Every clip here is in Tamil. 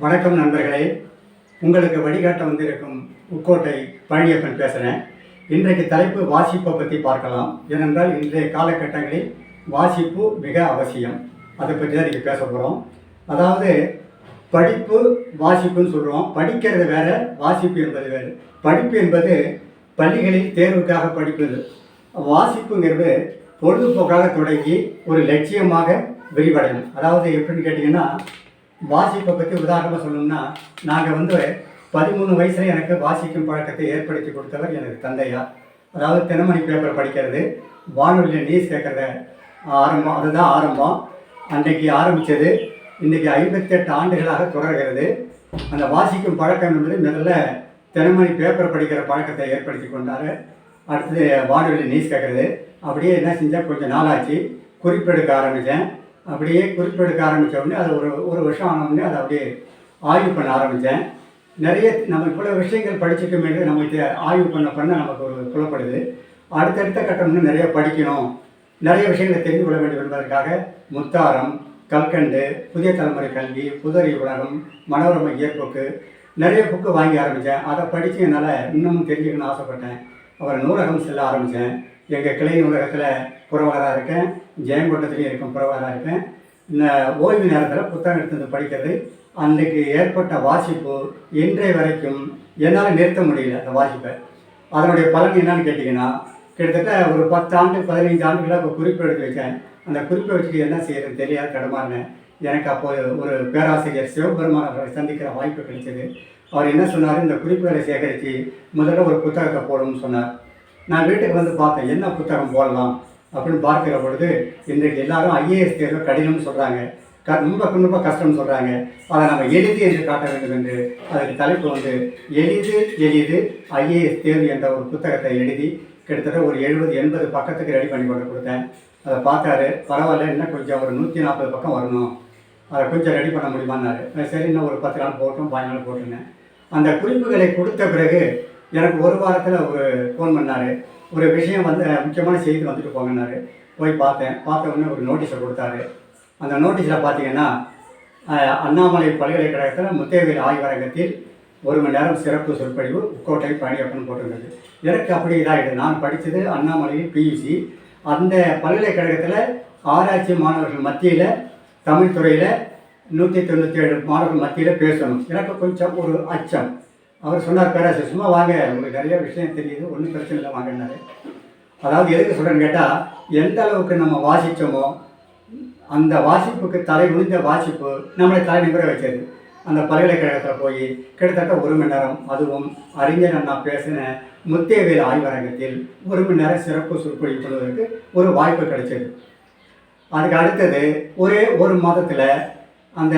வணக்கம் நண்பர்களே. உங்களுக்கு வழிகாட்ட வந்திருக்கும் உக்கோட்டை பழனியப்பன் பேசுகிறேன் இன்றைக்கு தலைப்பு வாசிப்பை பற்றி பார்க்கலாம். ஏனென்றால் இன்றைய காலகட்டங்களில் வாசிப்பு மிக அவசியம். அதை பற்றி தான் இன்றைக்கி பேச போகிறோம் அதாவது படிப்பு வாசிப்புன்னு சொல்கிறோம் படிக்கிறது வேறு வாசிப்பு என்பது வேறு. படிப்பு என்பது பள்ளிகளில் தேர்வுக்காக படிப்பது. வாசிப்புங்கிறது பொழுதுபோக்காக தொடங்கி ஒரு லட்சியமாக விரிவடையும். அதாவது எப்படின்னு கேட்டிங்கன்னா வாசிப்பை பற்றி உதாரணமாக சொல்லணும்னா நாங்கள் வந்து பதிமூணு வயசுல எனக்கு வாசிக்கும் பழக்கத்தை ஏற்படுத்தி கொடுத்தவர் எனக்கு தந்தையா. அதாவது தினமணி பேப்பர் படிக்கிறது வானொலியில் நியூஸ் கேட்குறத ஆரம்பம் அதுதான் ஆரம்பம். அன்றைக்கு ஆரம்பித்தது இன்றைக்கி ஐம்பத்தெட்டு ஆண்டுகளாக தொடர்கிறது. அந்த வாசிக்கும் பழக்கம் என்பது முதல்ல தினமணி பேப்பர் படிக்கிற பழக்கத்தை ஏற்படுத்தி கொண்டார். அடுத்தது வானொலியில் நியூஸ் கேட்குறது. அப்படியே என்ன செஞ்சால் கொஞ்சம் நாளாச்சு குறிப்பெடுக்க ஆரம்பித்தேன் அப்படியே குறிப்பெடுக்க ஆரம்பித்த உடனே அது ஒரு ஒரு வருஷம் ஆன உடனே அதை அப்படியே ஆய்வு பண்ண ஆரம்பித்தேன். நிறைய நம்ம இவ்வளோ விஷயங்கள் படிச்சுக்கமே நம்ம இதை ஆய்வு பண்ண பண்ண நமக்கு ஒரு புலப்படுது. அடுத்தடுத்த கட்டம்னு நிறைய படிக்கணும். நிறைய விஷயங்களை தெரிந்து கொள்ள வேண்டும் என்பதற்காக முத்தாரம் கல்கண்டு புதிய தலைமுறை கல்வி புதறி உலகம் மனோரம இயற்போக்கு நிறைய புக்கு வாங்கி ஆரம்பித்தேன். அதை படித்து என்னால் இன்னமும் தெரிஞ்சுக்கணும்னு ஆசைப்பட்டேன். அப்புறம் நூலகம் செல்ல ஆரம்பித்தேன். எங்கள் கிளை நூலகத்தில் புறவலராக இருக்கேன். ஜெயங்கோட்டத்துலேயும் இருக்கும் புறவலராக இருக்கேன். இந்த ஓய்வு நேரத்தில் புத்தகம் எடுத்து வந்து படிக்கிறது அன்றைக்கு ஏற்பட்ட வாசிப்பு இன்றைய வரைக்கும் என்னால் நிறுத்த முடியல அந்த வாசிப்பை. அதனுடைய பலன் என்னன்னு கேட்டிங்கன்னா கிட்டத்தட்ட ஒரு பத்து ஆண்டு பதினைந்து ஆண்டுகளாக ஒரு குறிப்பு எடுத்து வச்சேன். அந்த குறிப்பை வச்சுட்டு என்ன செய்யறது தெரியாது கடமாறினேன் எனக்கு அப்போது ஒரு பேராசிரியர் சிவபெருமான் அவரை சந்திக்கிற வாய்ப்பு கிடைச்சது. அவர் என்ன சொன்னார்? இந்த குறிப்புகளை சேகரித்து முதல்ல ஒரு புத்தகத்தை போடணும்னு சொன்னார். நான் வீட்டுக்கு வந்து பார்த்தேன் என்ன புத்தகம் போடலாம் அப்படின்னு பார்க்கிற பொழுது இன்றைக்கு எல்லாரும் ஐஏஎஸ் தேர்வு கடினம்னு சொல்கிறாங்க க ரொம்ப ரொம்ப கஷ்டம்னு சொல்கிறாங்க அதை நம்ம எளிது என்று காட்ட வேண்டும் என்று அதுக்கு தலைப்பு வந்து எளிது எளிது ஐஏஎஸ் தேர்வு என்ற ஒரு புத்தகத்தை எழுதி கிட்டத்தட்ட ஒரு எழுபது எண்பது பக்கத்துக்கு ரெடி பண்ணி கொண்டு கொடுத்தேன். அதை பார்த்தாரு பரவாயில்ல இன்னும் கொஞ்சம் ஒரு நூற்றி நாற்பது பக்கம் வரணும். அதை கொஞ்சம் ரெடி பண்ண முடியுமான்னாரு. நான் சரி இன்னும் ஒரு பத்து நாள் போட்டோம் பதினஞ்சு நாள் போட்டிருந்தேன் அந்த குறிப்புகளை கொடுத்த பிறகு எனக்கு ஒரு வாரத்தில் ஒரு ஃபோன் பண்ணார். ஒரு விஷயம் வந்து முக்கியமான செய்தி வந்துட்டு போங்கன்னாரு. போய் பார்த்தேன். பார்த்த உடனே ஒரு நோட்டீஸை கொடுத்தாரு. அந்த நோட்டீஸில் பார்த்தீங்கன்னா அண்ணாமலை பல்கலைக்கழகத்தில் முத்தேவியல் ஆய்வரங்கத்தில் ஒரு மணி நேரம் சிறப்பு சொற்பொழிவு கோட்டை பழனியப்பன் போட்டிருந்தது. எனக்கு அப்படி இதாகிடுது நான் படித்தது அண்ணாமலையில் பியூசி அந்த பல்கலைக்கழகத்தில் ஆராய்ச்சி மாணவர்கள் மத்தியில் தமிழ் துறையில் நூற்றி தொண்ணூற்றி ஏழு மாணவர்கள் மத்தியில் பேசணும். எனக்கு கொஞ்சம் ஒரு அச்சம். அவர் சொன்னார் பேராசிரியர் சும்மா வாங்க. உங்களுக்கு நிறைய விஷயம் தெரியுது. ஒன்றும் பிரச்சனை இல்லை வாங்கினாரு அதாவது எதுக்கு சொல்கிறேன்னு கேட்டால் எந்த அளவுக்கு நம்ம வாசித்தோமோ அந்த வாசிப்புக்கு தலை முடிந்த வாசிப்பு நம்மளை தலை நிமிர வச்சது. அந்த பல்கலைக்கழகத்தில் போய் கிட்டத்தட்ட ஒரு மணி நேரம் அதுவும் அறிஞர் அண்ணா பேசின முத்தேவேல் ஆய்வரங்கத்தில் ஒரு மணி நேரம் சிறப்பு சொற்பொழிவு பண்ணுவதற்கு ஒரு வாய்ப்பு கிடைச்சது. அதுக்கு அடுத்தது ஒரே ஒரு மாதத்தில் அந்த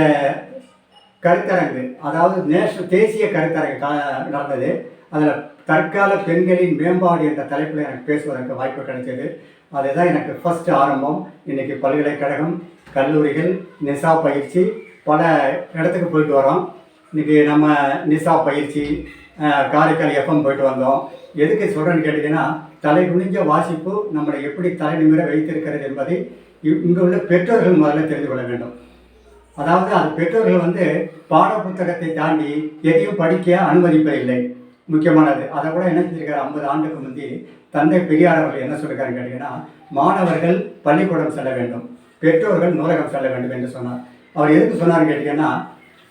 கருத்தரங்கு அதாவது நேஷனல் தேசிய கருத்தரங்கு கா- நடந்தது. அதில் தற்கால பெண்களின் மேம்பாடு என்ற தலைப்பில் எனக்கு பேசுவதற்கு வாய்ப்பு கிடைச்சது அதுதான் எனக்கு ஃபர்ஸ்ட் ஆரம்பம். இன்னைக்கு பல்கலைக்கழகம் கல்லூரிகள் நிசா பயிற்சி பல இடத்துக்கு போயிட்டு வரோம். இன்னைக்கு நம்ம நிசா பயிற்சி காரைக்கால் எஃப்எம் போயிட்டு வந்தோம். எதுக்கு சொல்கிறேன்னு கேட்டிங்கன்னா தலை குனிஞ்ச வாசிப்பு நம்மளை எப்படி தலை நிமிர வைத்திருக்கிறது என்பதை இ- உள்ள பெற்றோர்கள் முதல்ல தெரிந்து கொள்ள வேண்டும். அதாவது அது பெற்றோர்கள் வந்து பாட புத்தகத்தை தாண்டி எதையும் படிக்க அனுமதிப்பதில்லை. முக்கியமானது. அதை கூட என்ன செஞ்சிருக்காரு? ஐம்பது ஆண்டுக்கு முந்தி தந்தை பெரியார் அவர்கள் என்ன சொல்லிருக்காருன்னு கேட்டீங்கன்னா மாணவர்கள் பள்ளிக்கூடம் செல்ல வேண்டும். பெற்றோர்கள் நூலகம் செல்ல வேண்டும் என்று சொன்னார். அவர் எதுக்கு சொன்னார்னு கேட்டீங்கன்னா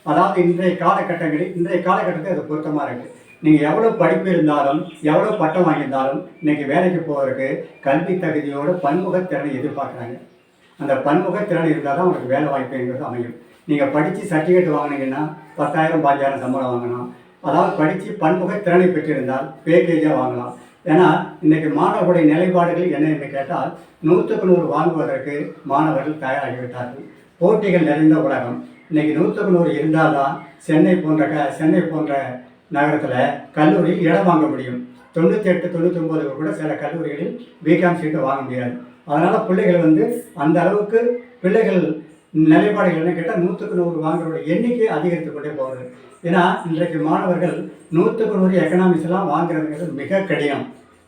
அதாவது இன்றைய காலகட்டங்களில் இன்றைய காலகட்டத்தில் அது பொருத்தமாக இருக்குது நீங்கள் எவ்வளோ படிப்பு இருந்தாலும் எவ்வளோ பட்டம் வாங்கியிருந்தாலும் இன்றைக்கி வேலைக்கு போகிறதுக்கு கல்வி தகுதியோட பன்முகத்திறனை எதிர்பார்க்குறாங்க. அந்த பன்முக திறன் இருந்தால் தான் உங்களுக்கு வேலை வாய்ப்புங்கிறது அமையும். நீங்கள் படித்து சர்டிஃபிகேட் வாங்கினீங்கன்னா பத்தாயிரம் பாஞ்சாயிரம் சம்பளம் வாங்கலாம். அதாவது படித்து பன்முக திறனை பெற்றிருந்தால் பேக்கேஜாக வாங்கலாம். ஏன்னா இன்றைக்கி மாணவர்களுடைய நிலைப்பாடுகள் என்ன என்று கேட்டால் நூற்றுக்கு நூறு வாங்குவதற்கு மாணவர்கள் தயாராகிவிட்டார்கள். போட்டிகள் நிறைந்த உலகம். இன்றைக்கி நூற்றுக்கு நூறு இருந்தால் தான் சென்னை போன்ற க சென்னை போன்ற நகரத்தில் கல்லூரியில் இடம் வாங்க முடியும். தொண்ணூற்றி எட்டு தொண்ணூற்றி ஒம்பது கூட சில கல்லூரிகளில் பிகாம் சீட்டு வாங்க முடியாது. அதனால் பிள்ளைகள் வந்து அந்த அளவுக்கு பிள்ளைகள் நிலைப்பாடுகள் என்ன கேட்டால் நூற்றுக்கு நூறு வாங்குறோட எண்ணிக்கை அதிகரித்து கொண்டே போகுது. ஏன்னா இன்றைக்கு மாணவர்கள் நூற்றுக்கு நூறு எக்கனாமிக்ஸ்லாம் வாங்குறதுங்கிறது மிக கடினம்.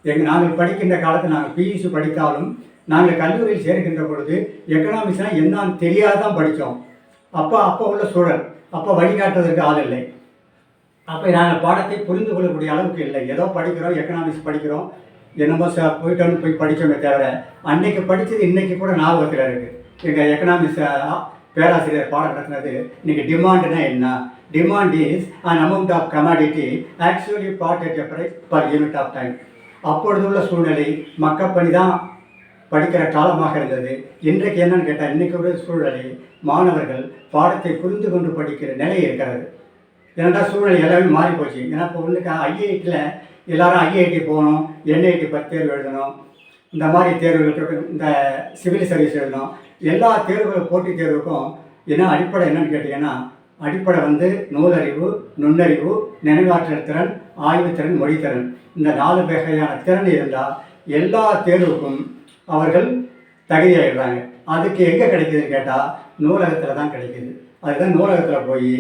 எங்கள் நாங்கள் படிக்கின்ற காலத்தில் நாங்கள் பியூசி படித்தாலும் நாங்கள் கல்லூரியில் சேர்க்கின்ற பொழுது எக்கனாமிக்ஸ்னால் என்னன்னு தெரியாதான் படித்தோம் அப்போ அப்போ உள்ள சூழல். அப்போ வழிகாட்டுவதற்கு ஆள் இல்லை. அப்போ நாங்கள் பாடத்தை புரிந்து கொள்ளக்கூடிய அளவுக்கு இல்லை. ஏதோ படிக்கிறோம் எக்கனாமிக்ஸ் படிக்கிறோம். என்னமோ ச போயிட்டோன்னு போய் படித்தோமே தவிர அன்னைக்கு படித்தது இன்றைக்கி கூட ஞாபகத்தில் இருக்குது எங்கள் எக்கனாமிக்ஸ் பேராசிரியர் பாடம் நடத்தினது இன்னைக்கு டிமாண்டுனா என்ன? Demand is an amount of commodity actually bought at a price per unit of time அப்பொழுது உள்ள சூழ்நிலை மக்கப்பணி தான் படிக்கிற காலமாக இருந்தது. இன்றைக்கு என்னன்னு கேட்டால் இன்றைக்கு உள்ள சூழ்நிலை மாணவர்கள் பாடத்தை புரிந்து கொண்டு படிக்கிற நிலை இருக்கிறது. ஏன்னா சூழ்நிலை எல்லாமே மாறி போச்சு ஏன்னா இப்போ உள்ளுக்கு ஐஐடியில் எல்லாரும் ஐஐடி போகணும் என்ஐடி பத்து தேர்வு எழுதணும். இந்த மாதிரி தேர்வுகளுக்கு இந்த சிவில் சர்வீஸ் எழுதணும். எல்லா தேர்வுகள் போட்டித் தேர்வுக்கும் என்ன அடிப்படை என்னன்னு கேட்டிங்கன்னா அடிப்படை வந்து நூலறிவு நுண்ணறிவு நினைவாற்றல் திறன் ஆய்வுத்திறன் மொழித்திறன் இந்த நாலு வகையான திறன் இருந்தால் எல்லா தேர்வுக்கும் அவர்கள் தகுதியாகிடுறாங்க அதுக்கு எங்கே கிடைக்குதுன்னு கேட்டால் நூலகத்தில் தான் கிடைக்குது. அதுதான் நூலகத்தில் போய்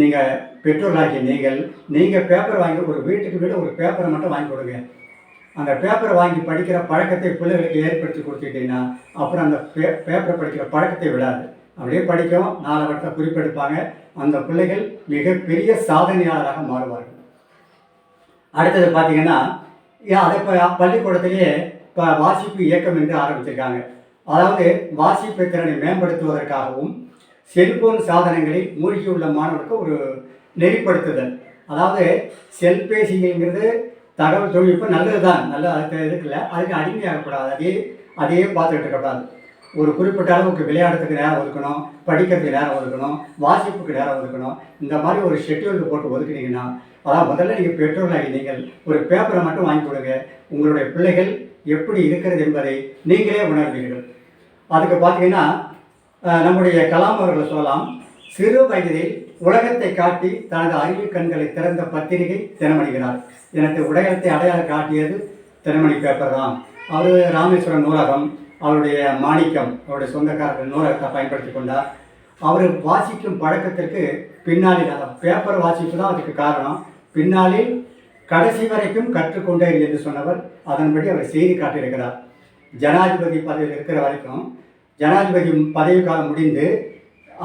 நீங்கள் பெற்றோர்களாகிய நீங்கள் நீங்கள் பேப்பர் வாங்கி ஒரு வீட்டுக்கு வீடு ஒரு பேப்பரை மட்டும் வாங்கி கொடுங்க. அந்த பேப்பரை வாங்கி படிக்கிற பழக்கத்தை பிள்ளைகளுக்கு ஏற்படுத்தி கொடுத்துக்கிட்டிங்கன்னா அப்புறம் அந்த பே பேப்பரை படிக்கிற பழக்கத்தை விடாது. அப்படியே படிக்கும் நாலு வட்டத்தை குறிப்பெடுப்பாங்க. அந்த பிள்ளைகள் மிகப்பெரிய சாதனையாளராக மாறுவார்கள். அடுத்தது பார்த்தீங்கன்னா ஏன் அதை இப்போ பள்ளிக்கூடத்திலேயே இப்போ வாசிப்பு இயக்கம் என்று ஆரம்பிச்சிருக்காங்க. அதாவது வாசிப்பு திறனை மேம்படுத்துவதற்காகவும் செல்போன் சாதனங்களில் மூழ்கியுள்ள மாணவர்களுக்கு ஒரு நெறிப்படுத்துதல். அதாவது செல்பேசிங்கிறது தகவல் தொழில்நுட்பம் நல்லது தான் நல்ல அதுக்கு இருக்குல்ல அதுக்கு அடிமையாகக்கூடாது. அதே அதையே பார்த்துக்கிட்டு இருக்கக்கூடாது. ஒரு குறிப்பிட்ட அளவுக்கு விளையாடுறதுக்கு நேரம் ஒதுக்கணும். படிக்கிறதுக்கு நேரம் ஒதுக்கணும். வாசிப்புக்கு நேரம் ஒதுக்கணும். இந்த மாதிரி ஒரு ஷெட்யூல் போட்டு ஒதுக்குனீங்கன்னா அதான் முதல்ல நீங்கள் பெற்றோர்களாகி நீங்கள் ஒரு பேப்பரை மட்டும் வாங்கி கொடுங்க. உங்களுடைய பிள்ளைகள் எப்படி இருக்கிறது என்பதை நீங்களே உணர்வீர்கள். அதுக்கு பார்த்தீங்கன்னா நம்முடைய கலாம் அவர்களை சொல்லலாம். சிறு வயதில் உலகத்தை காட்டி தனது அறிவு கண்களை திறந்த பத்திரிகை தினமணிகிறார். எனக்கு உலகத்தை அடையாளம் காட்டியது தினமணி பேப்பர் தான். அவர் ராமேஸ்வரம் நூலகம் அவருடைய மாணிக்கம் அவருடைய சொந்தக்காரர்கள் நூலகத்தை பயன்படுத்தி கொண்டார். அவர் வாசிக்கும் பழக்கத்திற்கு பின்னாளில் அந்த பேப்பர் வாசிப்பு தான் அதுக்கு காரணம். பின்னாளில் கடைசி வரைக்கும் கற்றுக்கொண்டே என்று சொன்னவர். அதன்படி அவர் செய்தி காட்டியிருக்கிறார். ஜனாதிபதி பதவியில் இருக்கிற வரைக்கும் ஜனாதிபதி பதவி காலம் முடிந்து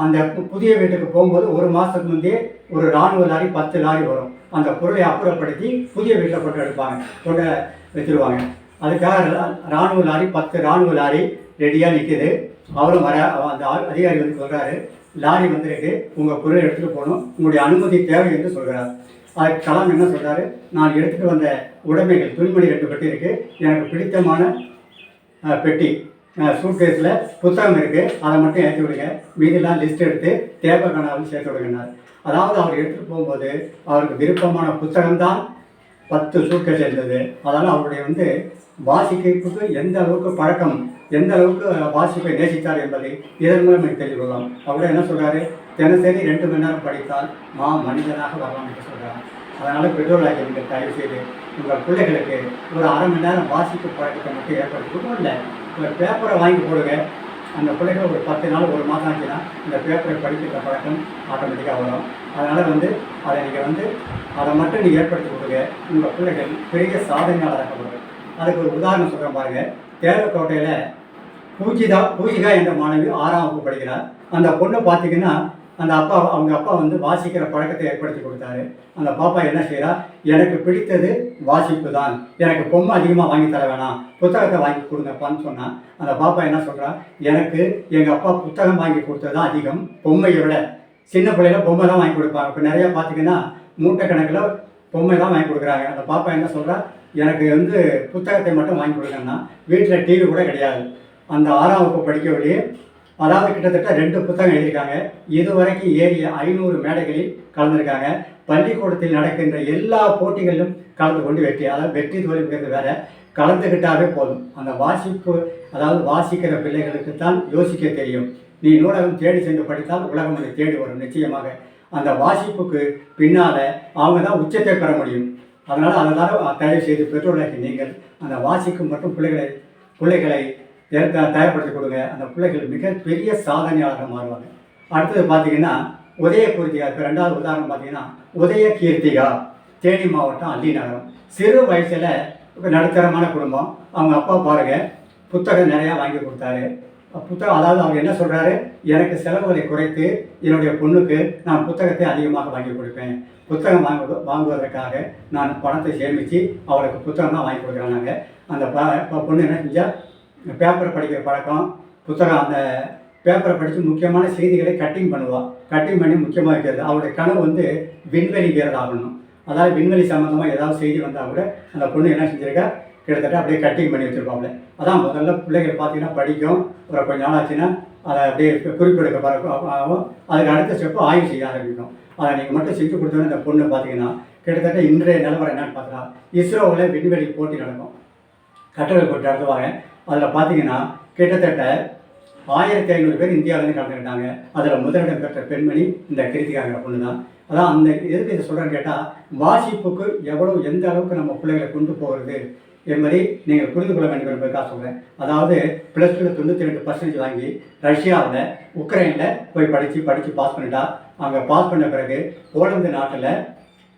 அந்த புதிய வீட்டுக்கு போகும்போது ஒரு மாதத்துக்கு முந்தைய ஒரு இராணுவ லாரி பத்து லாரி வரும். அந்த பொருளை அப்புறப்படுத்தி புதிய வீட்டில் கொண்டு எடுப்பாங்க. கொண்டு வச்சுருவாங்க அதுக்காக இராணுவ லாரி பத்து இராணுவ லாரி ரெடியாக நிற்கிது அவரும் வர அந்த அதிகாரி வந்து சொல்கிறாரு லாரி வந்திருக்கு. உங்கள் பொருளை எடுத்துகிட்டு போகணும். உங்களுடைய அனுமதி தேவை என்று சொல்கிறார் அதுக்கு கலாம் என்ன சொல்கிறாரு நான் எடுத்துகிட்டு வந்த உடைமைகள் துணிமணி ரெண்டு பெட்டி இருக்குது எனக்கு பிடித்தமான பெட்டி. சூட்கேஸில் புத்தகம் இருக்குது அதை மட்டும் ஏற்றி விடுங்க. மீதிலாம் லிஸ்ட் எடுத்து தேவைக்கானாலும் சேர்த்து விடுங்கன்னார். அதாவது அவர் எடுத்துகிட்டு போகும்போது அவருக்கு விருப்பமான புத்தகம்தான் பத்து சூட்கேஸ் இருந்தது. அதனால் அவருடைய வந்து வாசிக்கிறதுக்கு எந்த அளவுக்கு பழக்கம் எந்த அளவுக்கு வாசிப்பை நேசித்தார் என்பதை இதன் மூலம் எனக்கு தெரிந்து கொள்ளலாம். அவர் என்ன சொல்கிறாரு தினசரி ரெண்டு மணி நேரம் படித்தால் மா மனிதனாக வரலாம் என்று சொல்கிறார் அதனால் பெற்றோர்களாக நீங்கள் தயவு செய்து உங்கள் பிள்ளைகளுக்கு ஒரு அரை மணி நேரம் வாசிப்பு பழக்கத்தை மட்டும் ஏற்படுத்தி இல்லை இந்த பேப்பரை வாங்கி போடுங்க. அந்த பிள்ளைகள் ஒரு பத்து நாள் ஒரு மாதம் ஆச்சுன்னா இந்த பேப்பரை படிக்கிற பழக்கம் ஆட்டோமேட்டிக்காக வரும். அதனால் வந்து அதை நீங்கள் வந்து அதை மட்டும் நீங்கள் ஏற்படுத்தி கொடுங்க. உங்கள் பிள்ளைகள் பெரிய சாதனையாளராக வரும் அதுக்கு ஒரு உதாரணம் சொல்கிறேன் பாருங்கள் தேவக்கோட்டையில் பூஜிதா பூஜிகா என்ற மாணவி ஆறாம் வகுப்பு படிக்கிறார். அந்த பொண்ணு பார்த்தீங்கன்னா அந்த அப்பா அவங்க அப்பா வந்து வாசிக்கிற பழக்கத்தை ஏற்படுத்தி கொடுத்தாரு. அந்த பாப்பா என்ன செய்கிறா எனக்கு பிடித்தது வாசிப்பு தான் எனக்கு பொம்மை அதிகமாக வாங்கி தர வேணாம். புத்தகத்தை வாங்கி கொடுங்கப்பான்னு சொன்னால் அந்த பாப்பா என்ன சொல்கிறா எனக்கு எங்கள் அப்பா புத்தகம் வாங்கி கொடுத்தது தான் அதிகம். பொம்மையை விட. சின்ன பிள்ளையில பொம்மை தான் வாங்கி கொடுப்பாங்க. இப்போ நிறையா பார்த்தீங்கன்னா மூட்டை கணக்கில் பொம்மை தான் வாங்கி கொடுக்குறாங்க. அந்த பாப்பா என்ன சொல்கிறா எனக்கு வந்து புத்தகத்தை மட்டும் வாங்கி கொடுங்கன்னா வீட்டில் டிவி கூட கிடையாது. அந்த ஆறாம் வகுப்பு படிக்கவிலேயே அதாவது கிட்டத்தட்ட ரெண்டு புத்தகம் எழுதியிருக்காங்க. இதுவரைக்கும் ஏறிய ஐநூறு மேடைகளில் கலந்துருக்காங்க. பள்ளிக்கூடத்தில் நடக்கின்ற எல்லா போட்டிகளிலும் கலந்து கொண்டு வெற்றி அதாவது வெற்றி தோல்விங்கிறது வேற. கலந்துக்கிட்டாவே போதும். அந்த வாசிப்பு அதாவது வாசிக்கிற பிள்ளைகளுக்கு தான் யோசிக்க தெரியும். நீ நூலகம் தேடி சென்று படித்தால் உலகம் அதை தேடி வரும் நிச்சயமாக. அந்த வாசிப்புக்கு பின்னால் அவங்க தான் உச்சத்தை பெற முடியும். அதனால் அதனால தயவு செய்து பெற்றோர்களாகி நீங்கள் அந்த வாசிக்கும் மற்றும் பிள்ளைகளை பிள்ளைகளை தயார்படுத்தி கொடுங்க. அந்த பிள்ளைகள் மிகப்பெரிய சாதனையாளராக மாறுவாங்க. அடுத்தது பார்த்தீங்கன்னா உதய பூர்த்திகா இப்போ ரெண்டாவது உதாரணம் பார்த்தீங்கன்னா உதய கீர்த்திகா தேனி மாவட்டம் அள்ளி நகரம். சிறு வயசில் நடுத்தரமான குடும்பம். அவங்க அப்பா பாருங்க புத்தகம் நிறையா வாங்கி கொடுத்தாரு. புத்தகம் அதாவது அவர் என்ன சொல்கிறாரு எனக்கு செலவுகளை குறைத்து என்னுடைய பொண்ணுக்கு நான் புத்தகத்தை அதிகமாக வாங்கி கொடுப்பேன். புத்தகம் வாங்க வாங்குவதற்காக நான் பணத்தை சேமித்து அவளுக்கு புத்தகம் தான் வாங்கி கொடுக்குறேன் நாங்கள் அந்த ப பொண்ணு என்ன செஞ்சால் பேப்பர் படிக்கிற பழக்கம் புத்தகம் அந்த பேப்பரை படித்து முக்கியமான செய்திகளை கட்டிங் பண்ணுவாள் கட்டிங் பண்ணி முக்கியமாக இருக்கிறது அவருடைய கனவு வந்து விண்வெளி வீரர் ஆகணும் அதாவது விண்வெளி சம்மந்தமாக ஏதாவது செய்தி வந்தால் கூட அந்த பொண்ணு என்ன செஞ்சிருக்கா? கிட்டத்தட்ட அப்படியே கட்டிங் பண்ணி வச்சுருப்பாங்க அதான் முதல்ல பிள்ளைகள் பார்த்தீங்கன்னா படிக்கும். ஒரு கொஞ்ச நாள் ஆச்சுன்னா அதை அப்படியே குறிப்பெடுக்க பறக்கும் ஆகும் அதுக்கு அடுத்த ஸ்டெப்பு ஆய்வு செய்ய ஆரம்பிக்கும். அதை நீங்கள் மட்டும் செஞ்சு கொடுத்தோன்னே இந்த பொண்ணு பார்த்தீங்கன்னா கிட்டத்தட்ட இன்றைய நிலவரம் என்னன்னு பார்த்தா இஸ்ரோவில் விண்வெளி போட்டி நடக்கும். கட்டுரை போட்டி நடத்துவாங்க. அதில் பார்த்தீங்கன்னா கிட்டத்தட்ட ஆயிரத்தி ஐநூறு பேர் இந்தியாவிலேருந்து கலந்துக்கிட்டாங்க. அதில் முதலிடம் பெற்ற பெண்மணி இந்த கிருத்திகாங்கிற பொண்ணு தான் அதான் அந்த எதுக்கு இதை சொல்கிறேன்னு கேட்டால் வாசிப்புக்கு எவ்வளோ எந்த அளவுக்கு நம்ம பிள்ளைகளை கொண்டு போகிறது என்பதை நீங்கள் புரிந்து கொள்ள வேண்டும் என்பதற்காக சொல்கிறேன் அதாவது ப்ளஸ் டூவில் தொண்ணூற்றி ரெண்டு பர்சன்டேஜ் வாங்கி ரஷ்யாவில் உக்ரைனில் போய் படித்து படித்து பாஸ் பண்ணிட்டா அங்கே பாஸ் பண்ண பிறகு போலந்து நாட்டில்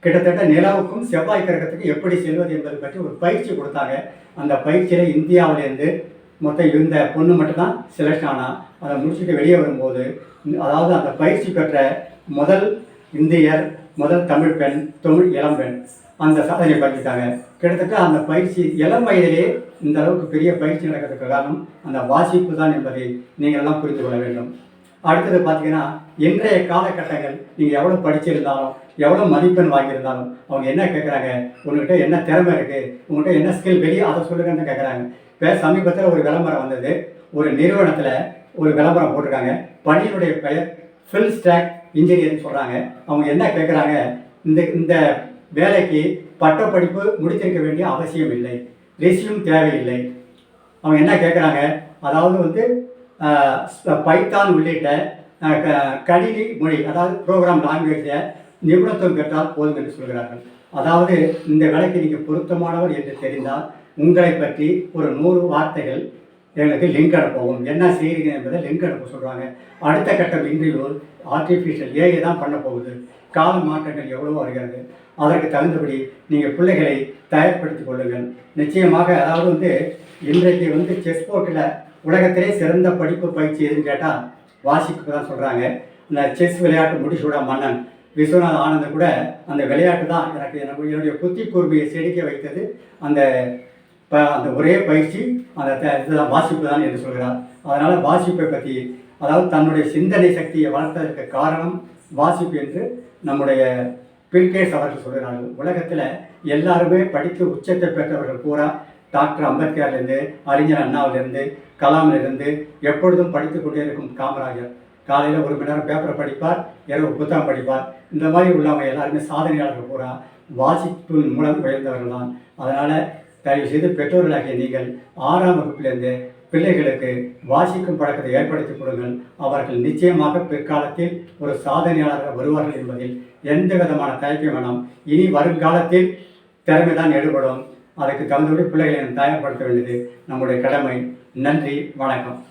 கிட்டத்தட்ட நிலாவுக்கும் செவ்வாய் கிரகத்துக்கும் எப்படி செல்வது என்பது பற்றி ஒரு பயிற்சி கொடுத்தாங்க. அந்த பயிற்சியில் இந்தியாவிலேருந்து மொத்தம் இந்த பொண்ணு மட்டும்தான் செலக்ட் ஆனால் அதை முடிச்சுட்டு வெளியே வரும்போது அதாவது அந்த பயிற்சி பெற்ற முதல் இந்தியர் முதல் தமிழ் பெண் தமிழ் இளம்பெண் அந்த சாதனை பண்ணிட்டாங்க கிட்டத்தட்ட அந்த பயிற்சி இளம் வயதிலே இந்த அளவுக்கு பெரிய பயிற்சி நடக்கிறதுக்கு காரணம் அந்த வாசிப்பு தான் என்பதை நீங்கள் எல்லாம் புரிந்து கொள்ள வேண்டும். அடுத்தது பார்த்தீங்கன்னா இன்றைய காலகட்டங்கள் நீங்கள் எவ்வளோ படிச்சிருந்தாலும் எவ்வளோ மதிப்பெண் வாங்கியிருந்தாலும் அவங்க என்ன கேட்குறாங்க உங்கள்கிட்ட என்ன திறமை இருக்குது உங்கள்கிட்ட என்ன ஸ்கில் வெளியே அதை சொல்லுங்கன்னு கேட்குறாங்க இப்போ சமீபத்தில் ஒரு விளம்பரம் வந்தது. ஒரு நிறுவனத்தில் ஒரு விளம்பரம் போட்டிருக்காங்க. பணியினுடைய பெயர் ஃபில் ஸ்டாக் இன்ஜினியர்னு சொல்கிறாங்க அவங்க என்ன கேட்குறாங்க இந்த இந்த வேலைக்கு பட்டப்படிப்பு முடித்திருக்க வேண்டிய அவசியம் இல்லை. ரெசியூம் தேவையில்லை. அவங்க என்ன கேட்குறாங்க அதாவது வந்து பைத்தான் உள்ளிட்ட க- கணினி மொழி அதாவது ப்ரோக்ராம் லாங்குவேஜை நிபுணத்துவம் பெற்றால் போதும் என்று சொல்கிறார்கள். அதாவது இந்த வேலைக்கு நீங்கள் பொருத்தமானவர் என்று தெரிந்தால் உங்களை பற்றி ஒரு நூறு வார்த்தைகள் எங்களுக்கு லிங்க் அனுப்பவும். என்ன செய்கிறீங்க என்பதை லிங்க் அனுப்ப சொல்கிறாங்க அடுத்த கட்டம் இன்டர்வியூ ஆர்டிஃபிஷியல் ஏஐ தான் பண்ண போகுது. கால மாற்றங்கள் எவ்வளோ வருகிறது. அதற்கு தகுந்தபடி நீங்கள் பிள்ளைகளை தயார்படுத்திக் கொள்ளுங்கள். நிச்சயமாக அதாவது வந்து இன்றைக்கு வந்து செஸ் போர்ட்டில் உலகத்திலே சிறந்த படிப்பு பயிற்சி எதுன்னு கேட்டால் வாசிப்பு தான் சொல்கிறாங்க இந்த செஸ் விளையாட்டு முடிசூடா மன்னன் விஸ்வநாத ஆனந்த் கூட அந்த விளையாட்டு தான் எனக்கு எனக்கு என்னுடைய புத்தி கூர்மையை செடிக்க வைத்தது. அந்த ப- அந்த ஒரே பயிற்சி அந்த த- இதுதான் வாசிப்பு தான் என்று சொல்கிறார். அதனால் வாசிப்பை பற்றி அதாவது தன்னுடைய சிந்தனை சக்தியை வளர்த்ததற்கு காரணம் வாசிப்பு என்று நம்முடைய பில்கேஸ் அவர்கள் சொல்கிறார்கள். உலகத்தில் எல்லாருமே படித்து உச்சத்தை பெற்றவர்கள் பூரா டாக்டர் அம்பேத்கர்லேருந்து அறிஞர் அண்ணாவிலேருந்து கலாமிலிருந்து எப்பொழுதும் படித்து கொண்டே இருக்கும் காமராஜர். காலையில் ஒரு மணி நேரம் பேப்பரை படிப்பார் இரவு புத்தகம் படிப்பார். இந்த மாதிரி உள்ளவங்க எல்லாருமே சாதனையாளர்கள் பூரா. வாசிப்பின் மூலம் உயர்ந்தவர்கள் தான் அதனால் தயவு செய்து பெற்றோர்களாகிய நீங்கள் ஆறாம் வகுப்பிலிருந்து பிள்ளைகளுக்கு வாசிக்கும் பழக்கத்தை ஏற்படுத்திக் கொடுங்கள். அவர்கள் நிச்சயமாக பிற்காலத்தில் ஒரு சாதனையாளர்கள் வருவார்கள் என்பதில் எந்த விதமான தயக்கம் வேணாம். இனி வருங்காலத்தில் திறமை தான் எடுபடும். அதுக்கு தகுந்தபடி பிள்ளைகளை தயார்படுத்த வேண்டியது நம்முடைய கடமை. நன்றி வணக்கம்.